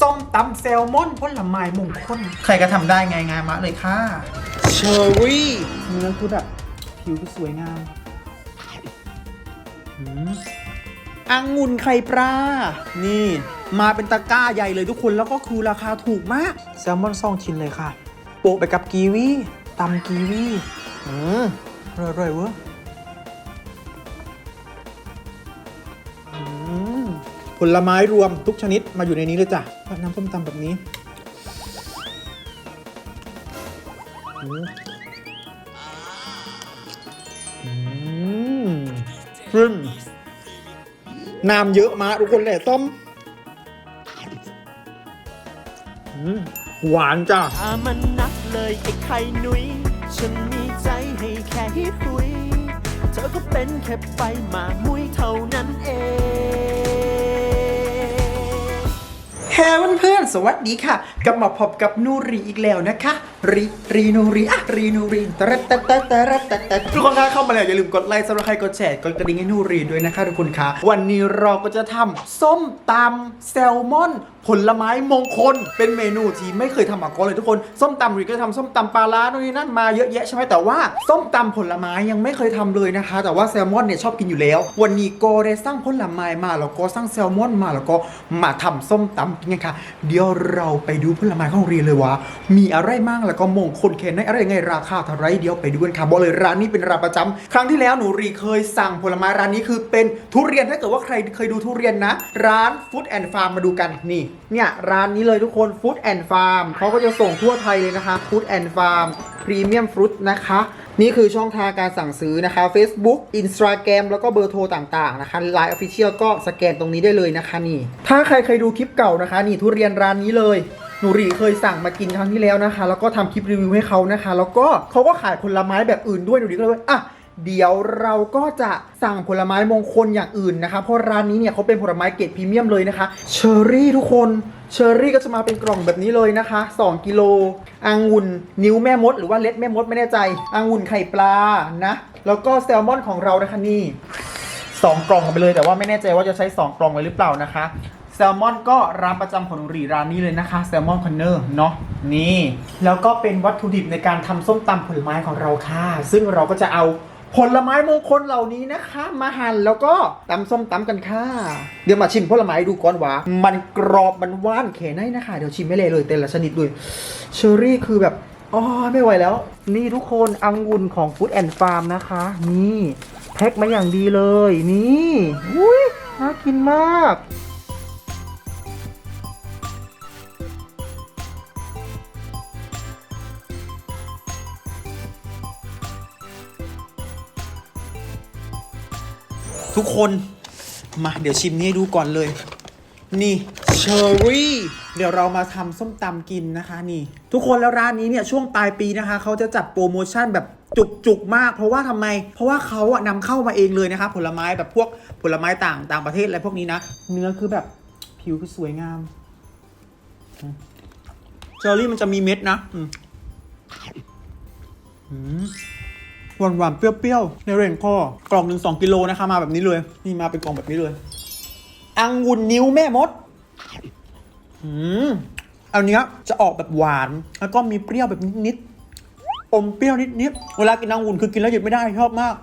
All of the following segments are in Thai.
ส้มตำแซลมอนผลไม้มงคลใครก็ทำได้ไงงานมะเลยค่ะเชอรี่เนื้อคือแบบผิวคือสวยงามอืมองุ่นไข่ปลา นี่ มาเป็นตะกร้าใหญ่เลยทุกคนแล้วก็คือราคาถูกมาก แซลมอนซองชิ้นเลยค่ะ โปะไปกับกีวีตำกีวีอืมอร่อยๆเว้ย ผลไม้รวมทุกชนิดมาอยู่ในนี้เลยจ้ะน้ำส้มตำแบบนี้ขึ้นน้ำเยอะมากทุกคนแหละส้มหวานจ้ะถ้ามันนักเลยไอ้ไข่นุยฉันมีใจให้แค่ฮิตุย เธอก็เป็นแค่ไปมามุยเท่านั้นเอง แฮเพื่อนๆสวัสดีค่ะกลับมาพบกับนูรีอีกแล้วนะคะ รีรีนูรีอะรีนูรีตะระตะตะตะระตะตะทุกคนคะเข้ามาแล้วอย่าลืมกดไลค์ซับสไครกดแชร์กดกระดิ่งให้นูรีด้วยนะคะทุกคนคะวันนี้เราก็จะทำส้มตำแซลมอน ผลไม้มงคล เป็นเมนูที่ไม่เคยทำมาก่อนเลยทุกคนส้มตำรีก็ทำส้มตำปลาร้าโน่นนี่นั่นมาเยอะแยะใช่ไหมแต่ว่าส้มตำผลไม้ยังไม่เคยทำเลยนะคะ แต่ว่าแซลมอนเนี่ยชอบกินอยู่แล้ว วันนี้ก็ได้สร้างผลไม้มาแล้วก็สร้างแซลมอนมาแล้วก็มาทำส้มตำกินกันค่ะเดี๋ยวเราไปดูผลไม้ของรงเรียนเลยว่ามีอะไรบ้างแล้วก็มงคลแค่ไหนอะไรยังไงราคาเท่าไรเดียวไปดูกันค่ะบอกเลยร้านนี้เป็นร้านประจำครั้งที่แล้วหนูรีเคยสั่งผลไม้ร้านนี้คือเป็นทุเรียนถ้าเกิดว่าใครเคยดูทุเรียนนะ ร้านฟู้ดแอนด์ฟาร์มมาดูกันนี่เนี่ยร้านนี้เลยทุกคนฟู้ดแอนด์ฟาร์มเขาก็จะส่งทั่วไทยเลยนะคะฟู้ดแอนด์ฟาร์มพรีเมียมฟรุตนะคะนี่คือช่องทางการสั่งซื้อนะคะ Facebook Instagram แล้วก็เบอร์โทรต่างๆนะคะ Line Official ก็สแกนตรงนี้ได้เลยนะคะนี่ ถ้าใครเคยดูคลิปเก่านะคะ นี่ทุเรียนร้านนี้เลย หนูรีเคยสั่งมากินครั้งที่แล้วนะคะ แล้วก็ทำคลิปรีวิวให้เขานะคะ แล้วก็เขาก็ขายผลไม้แบบอื่นด้วยหนูรีก็เลยอะเดี๋ยวเราก็จะสั่งผลไม้มงคลอย่างอื่นนะคะ เพราะร้านนี้เนี่ยเขาเป็นผลไม้เกรดพรีเมียมเลยนะคะ เชอร์รี่ทุกคนเชอร์รี่ก็จะมาเป็นกล่องแบบนี้เลยนะคะ 2 กิโลองุ่น นิ้วแม่มด หรือว่าเล็ดแม่มดไม่แน่ใจองุ่นไข่ปลานะ แล้วก็แซลมอนของเรานะคะนี่สองกล่องไปเลยแต่ว่าไม่แน่ใจว่าจะใช้ 2 กล่องเลยหรือเปล่านะคะ แซลมอนก็ร้านประจำของหนูรีร้านนี้เลยนะคะแซลมอนคอนเนอร์เนาะนี่แล้วก็เป็นวัตถุดิบในการทำส้มตำผลไม้ของเราค่ะ ซึ่งเราก็จะเอาผลไม้มงคลเหล่านี้นะคะ มาหั่นแล้วก็ตำส้มตำกันค่ะ เดี๋ยวมาชิมผลไม้ดูก่อนว่า มันกรอบมันว่านแค่ไหนนะคะ เดี๋ยวชิมไม่เลยเลยแต่ละชนิดด้วยเชอร์รี่คือแบบอ๋อไม่ไหวแล้ว นี่ทุกคนอังุ่นของ Food and Farm นะคะ นี่แพ็คมาอย่างดีเลย นี่อุ้ยน่ากินมาก ทุกคนมาเดี๋ยวชิมนี่ให้ดูก่อนเลย นี่เชอร์รี่เดี๋ยวเรามาทำส้มตำกินนะคะนี่ ทุกคนแล้วร้านนี้เนี่ยช่วงปลายปีนะคะเขาจะจัดโปรโมชั่นแบบจุกๆมาก เพราะว่าทำไม เพราะว่าเขาอะนำเข้ามาเองเลยนะคะผลไม้แบบพวกผลไม้ต่างต่างประเทศอะไรพวกนี้นะ เนื้อคือแบบผิวคือสวยงามเชอร์รี่มันจะมีเม็ดนะอืม หวานหวานๆเปรี้ยวๆ ในเรนคอกล่องหนึ่งสองกิโลนะคะมาแบบนี้เลย นี่มาเป็นกล่องแบบนี้เลย อังุ่นนิ้วแม่มดอืมอันเนี้ยจะออกแบบหวาน แล้วก็มีเปรี้ยวแบบนิดๆอมเปรี้ยวนิดๆ เวลากินอังุ่นคือกินแล้วหยุดไม่ได้ชอบมาก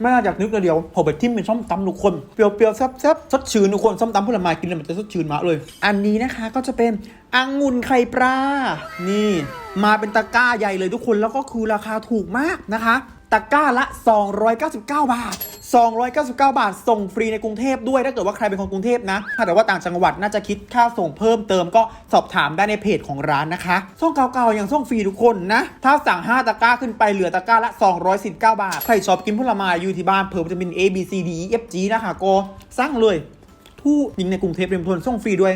ไม่น่าจากนึกเลยเดียวผมไปทิมเป็นส้มตำทุกคนเปรี้ยวๆแซ่บๆสดชื่นทุกคนส้มตำผลไม้กินแล้วมันจะสดชื่นมากเลย อันนี้นะคะก็จะเป็นองุ่นไข่ปลานี่ มาเป็นตะกร้าใหญ่เลยทุกคนแล้วก็คือราคาถูกมากนะคะ ตะกร้าละ 299 บาท 299 บาท ส่งฟรีในกรุงเทพด้วย ถ้าเกิดว่าใครเป็นคนกรุงเทพนะถ้าแต่ว่าต่างจังหวัดน่าจะคิดค่าส่งเพิ่มเติมก็สอบถามได้ในเพจของร้านนะคะ ส่งเก่าๆอย่างส่งฟรีทุกคนนะ ถ้าสั่ง 5 ตะกร้าขึ้นไปเหลือตะกร้าละ219บาท ใครชอบกินผลไม้อยู่ที่บ้านเพิ่มวิตามิน A B C D E F G นะคะก็สั่งเลยทู่ยิงในกรุงเทพเรียมทนส่งฟรีด้วย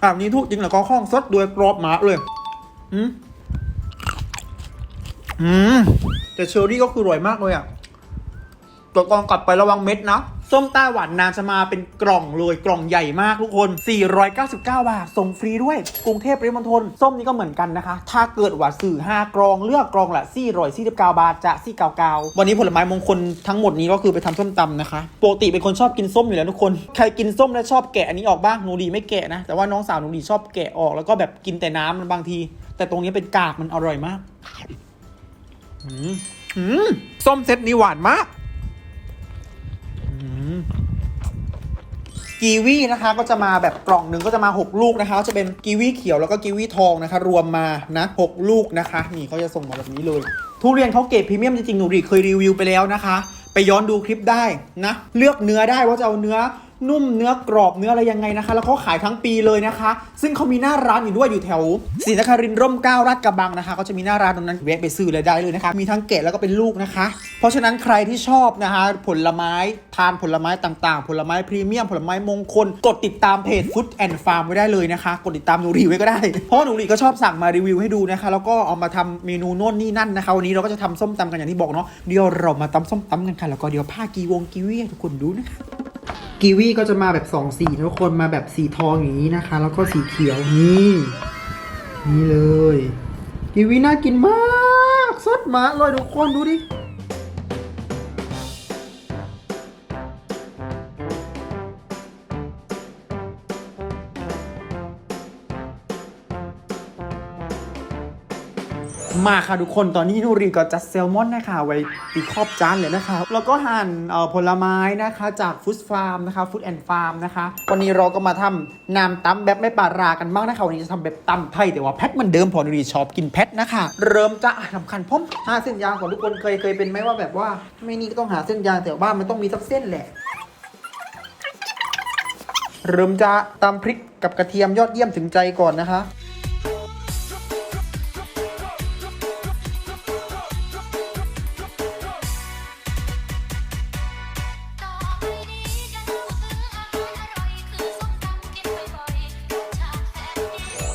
แบบนี้ทุกยิงแล้วก็ข้องสดด้วยกรอบหมาเลยอืมอืม แต่เชอรี่ก็คืออร่อยมากเลยอะตัวกองกลับไประวังเม็ดนะ ส้มต้าหวานนางจะมาเป็นกล่องเลยกล่องใหญ่มากทุกคน 499 บาท ส่งฟรีด้วย กรุงเทพปริมณฑลส้มนี่ก็เหมือนกันนะคะ ถ้าเกิดว่าสื่อ 5กล่องเลือกกล่องละ449 บาท จะ 499 วันนี้ผลไม้มงคลทั้งหมดนี้ก็คือไปทำส้มตำนะคะ ปกติเป็นคนชอบกินส้มอยู่แล้วทุกคน ใครกินส้มและชอบแกะอันนี้ออกบ้างหนูดีไม่แกะนะ แต่ว่าน้องสาวหนูดีชอบแกะออกแล้วก็แบบกินแต่น้ำมันบางที แต่ตรงนี้เป็นกากมันอร่อยมาก ส้มเซตนี้หวานมากกีวีนะคะก็จะมาแบบกล่องหนึ่งก็จะมา 6 ลูกนะคะก็จะเป็นกีวีเขียวแล้วก็กีวีทองนะคะ รวมมานะ6ลูกนะคะ นี่เขาจะส่งมาแบบนี้เลย ทุเรียนเขาเกรดพรีเมียมจริงๆหนูดีเคยรีวิวไปแล้วนะคะ ไปย้อนดูคลิปได้นะ เลือกเนื้อได้ว่าจะเอาเนื้อ นุ่มเนื้อกรอบเนื้ออะไรยังไงนะคะ แล้วเขาขายทั้งปีเลยนะคะ ซึ่งเขามีหน้าร้านอยู่ด้วยอยู่แถวศรีนครินทร์ร่มเกล้าลาดกระบังนะคะเขาจะมีหน้าร้านตรงนั้นแวะไปซื้อเลยได้เลยนะคะ มีทั้งแกะแล้วก็เป็นลูกนะคะ เพราะฉะนั้นใครที่ชอบนะคะ ผลไม้ทานผลไม้ต่างๆ ผลไม้พรีเมียม ผลไม้มงคล กดติดตามเพจ Food and Farm ไว้ได้เลยนะคะ กดติดตามหนูรีไว้ก็ได้ เพราะหนูรีก็ชอบสั่งมารีวิวให้ดูนะคะ แล้วก็เอามาทำเมนูโน่นนี่นั่นนะคะวันนี้เราก็จะทำส้มตำกันอย่างที่บอกเนาะเดี๋ยวเรามาตำส้มตำกันค่ะแล้วก็เดี๋ยวผ้ากีวงกีวีทุกคนดูนะคะ กีวีก็จะมาแบบสองสีทุกคนมาแบบสีทองอย่างนี้นะคะ แล้วก็สีเขียวนี่นี่เลยกีวีน่ากินมากสดมาเลยทุกคนดูดิ มาค่ะทุกคนตอนนี้นูรีก็จัดแซลมอนนะคะ ไว้ตีขอบจานเลยนะคะ แล้วก็หั่นเอ่อผลไม้นะคะจากฟู้ดฟาร์มนะคะฟู้ดแอนด์ฟาร์มนะคะ วันนี้เราก็มาทำน้ำตำแบบไม่ปลารากันบ้างนะคะ วันนี้จะทำแบบตำไทย แต่ว่าแพทเหมือนเดิมพอนูรีชอบกินแพทนะคะ เริ่มจะสำคัญพอมหาเส้นยางของทุกคนเคยเคยเป็นไหมว่าแบบว่า ไม่นี่ก็ต้องหาเส้นยางแต่ว่ามันต้องมีสักเส้นแหละเริ่มจะตำพริกกับกระเทียมยอดเยี่ยมถึงใจก่อนนะคะ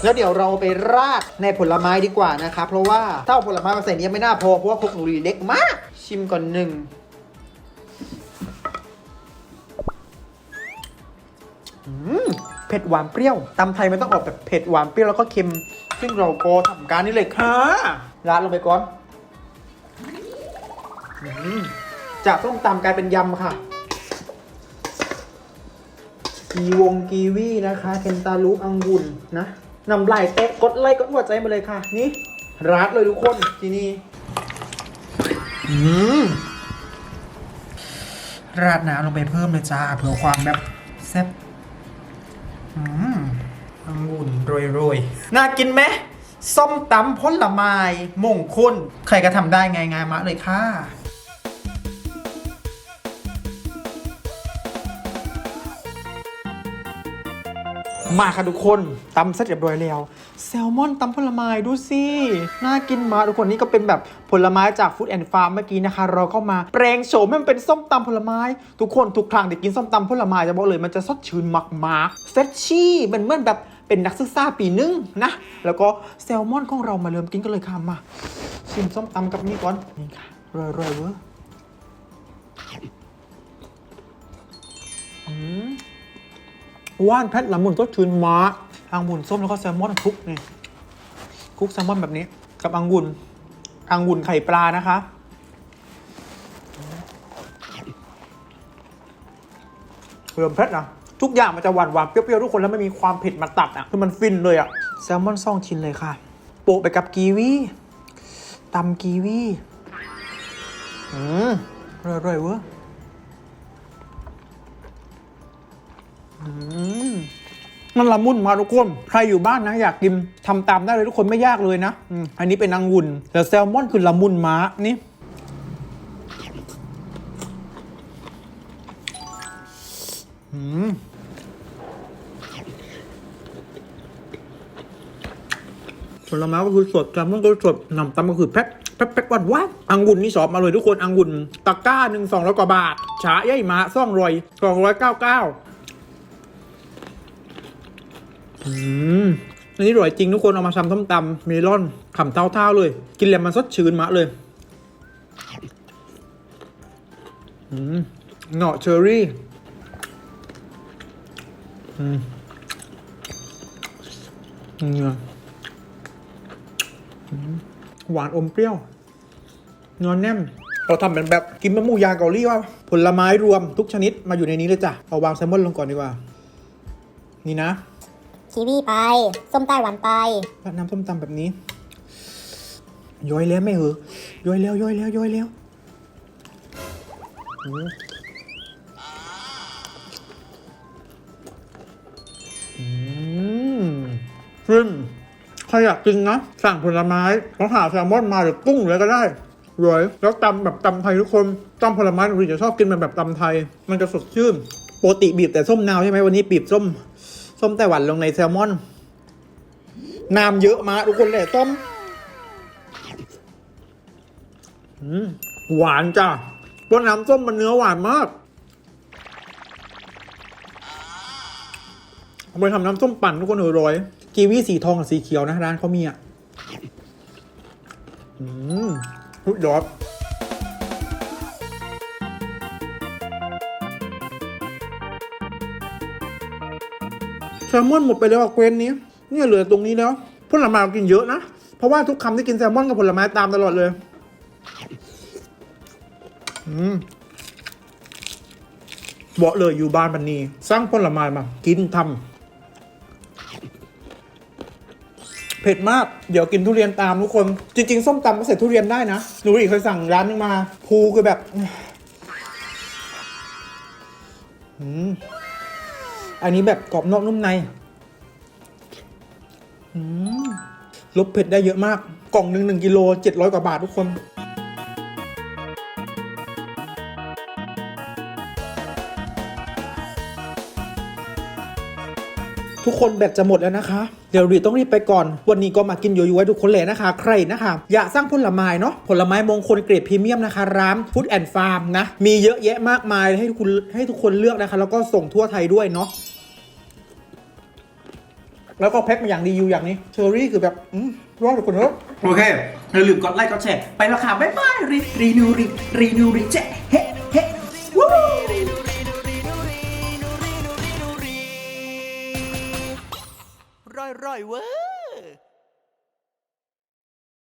แล้วเดี๋ยวเราไปราดในผลไม้ดีกว่านะคะเพราะว่าถ้าเอาผลไม้มาใส่เนี้ยไม่น่าพอเพราะว่าคกหนูรีเล็กมาก ชิมก่อนหนึ่งเผ็ดหวานเปรี้ยวตำไทยมันต้องออกแบบเผ็ดหวานเปรี้ยวแล้วก็เค็ม ซึ่งเราก็ทำการนี้เลยค่ะราดลงไปก่อนจากส้มตำกลายเป็นยำค่ะกีวงกีวีนะคะเคนตาลูปอังุ่นนะ นำลายเตะกดไลค์กดหัวใจมาเลยค่ะ นี่รัดเลยทุกคนที่นี้อืมราดน้ำลงไปเพิ่มเลยจ้าเพื่อความแบบแซ่บอืมองุ่นโรยๆ น่ากินไหมส้มตำผลไม้มงคลใครก็ทำได้ไงายๆมาเลยค่ะ มาค่ะทุกคนตำเสร็จเรียบร้อยแล้ว แซลมอนตำผลไม้ดูสิน่ากินมากทุกคนนี่ก็เป็นแบบผลไม้จากฟู้ดแอนด์ฟาร์มเมื่อกี้นะคะ เราก็มาแปลงโฉมให้มันเป็นส้มตำผลไม้ ทุกคนทุกครั้งที่กินส้มตำผลไม้จะบอกเลยมันจะสดชื่นมากๆเฟรชชี่มันเหมือนแบบเป็นนักศึกษาปีหนึ่งนะ แล้วก็แซลมอนของเรามาเริ่มกินกันเลยค่ะมาชิมส้มตำกับนี่ก่อนนี่ค่ะรอยๆเวอร์อืม ว่านแพทละมุนก็ชืนม้าองุ่นส้มแล้วก็แซลมอนคลุกนี่คลุกแซลมอนแบบนี้ กับองุ่นองุ่นไข่ปลานะคะ เพิ่มเพชรนะทุกอย่างมันจะหวานหวานๆเปรี้ยวๆทุกคนแล้วไม่มีความเผ็ดมาตัดอะคือมันฟินเลยอะแซลมอนซ่องชิ้นเลยค่ะ โปะไปกับกีวีตำกีวีอืมอร่อยๆเว้ย มันละมุนมาทุกคน ใครอยู่บ้านนะอยากกินทำตามได้เลยทุกคนไม่ยากเลยนะ อันนี้เป็นนางวุ่นแต่แซลมอนคือละมุนม้านี่อืมผลไม้ก็คือสดแซลมอนก็สดน้ำตำก็คือแพ็คแพ็คแพ็คหวานหวานอังุ่นนี่ชอบมาเลยทุกคนอังุ่นตะกร้าหนึ่งสองร้อยกว่าบาทฉาย่ายมาซ่องรอยสองร้อยเก้าเก้า อืมอันนี้อร่อยจริงทุกคนเอามาทำส้มตำเมลอนขำเท้าๆเลย กินแล้วมันสดชื่นมากเลยอืมเงาะเชอรี่อืมเนี่ยอืมหวานอมเปรี้ยวนอนแน่นเราทำเป็นแบบกินมะม่วงยางเกาหลีว่า ผลไม้รวมทุกชนิดมาอยู่ในนี้เลยจ้ะเอาวางแซลมอนลงก่อนดีกว่า นี่นะ คีวีไป ส้มไต้หวันไปราดน้ำส้มตำแบบนี้ ย้อยแล้วไม่เหรอย้อยแล้วย้อยแล้วย้อยแล้วอืมอืมฟินใครอยากกินนะ สั่งผลไม้ต้องหาแซลมอนมาหรือกุ้งเลยก็ได้รวยแล้วตำแบบตำไทยทุกคนตำผลไม้หนูจะชอบกินแบบแบบตำไทย มันจะสดชื่นปกติบีบแต่ส้มนาวใช่ไหมวันนี้บีบส้ม ส้มไต้หวันลงในแซลมอน น้ำเยอะมากทุกคนเลยต้มหวานจ้ะเพราะน้ำส้มมันเนื้อหวานมากเอาไปทำน้ำส้มปั่นทุกคนอร้อย กีวีสีทองกับสีเขียวนะ ร้านเขามีอะ อืมหุยดอก แซลมอนหมดไปแล้วอะเกวนนี้เนี่ยเหลือตรงนี้แล้วผลไม้เรากินเยอะนะเพราะว่าทุกคำที่กินแซลมอนกับผลไม้ตามตลอดเลยอืมบอกเลยอยู่บ้านบันนี้สร้างผลไม้มา กินทำเผ็ดมาก เดี๋ยวกินทุเรียนตามทุกคน จริง ๆ ส้มตำก็ใส่ทุเรียนได้นะหนูอีกเคยสั่งร้านนึงมา ภูคือแบบ อืม อันนี้แบบกรอบนอกนุ่มในลบเผ็ดได้เยอะมาก กล่องหนึ่งหนึ่งกิโลเจ็ดร้อยกว่าบาททุกคนทุกคนแบตจะหมดแล้วนะคะ เดี๋ยวรีต้องรีบไปก่อน วันนี้ก็มากินโยโย่ให้ทุกคนเลยนะคะ ใครนะคะ อยากสร้างผลไม้เนาะ ผลไม้มงคลเกรดพรีเมียมนะคะ ร้านฟู้ดแอนด์ฟาร์มนะ มีเยอะแยะมากมายให้ทุกคนให้ทุกคนเลือกนะคะ แล้วก็ส่งทั่วไทยด้วยเนาะ แล้วก็แพ็คมาอย่างดีอยู่อย่างนี้เชอรี่คือแบบอืมรอดทุกคนเนอะโอเคอย่าลืมกดไลค์กดแชร์ไปแล้วค่ะบ๊ายบายรีรีนูรีรีนูรีเจ๊เฮ้เฮ้วู้ร่อยร่อยๆเว้ย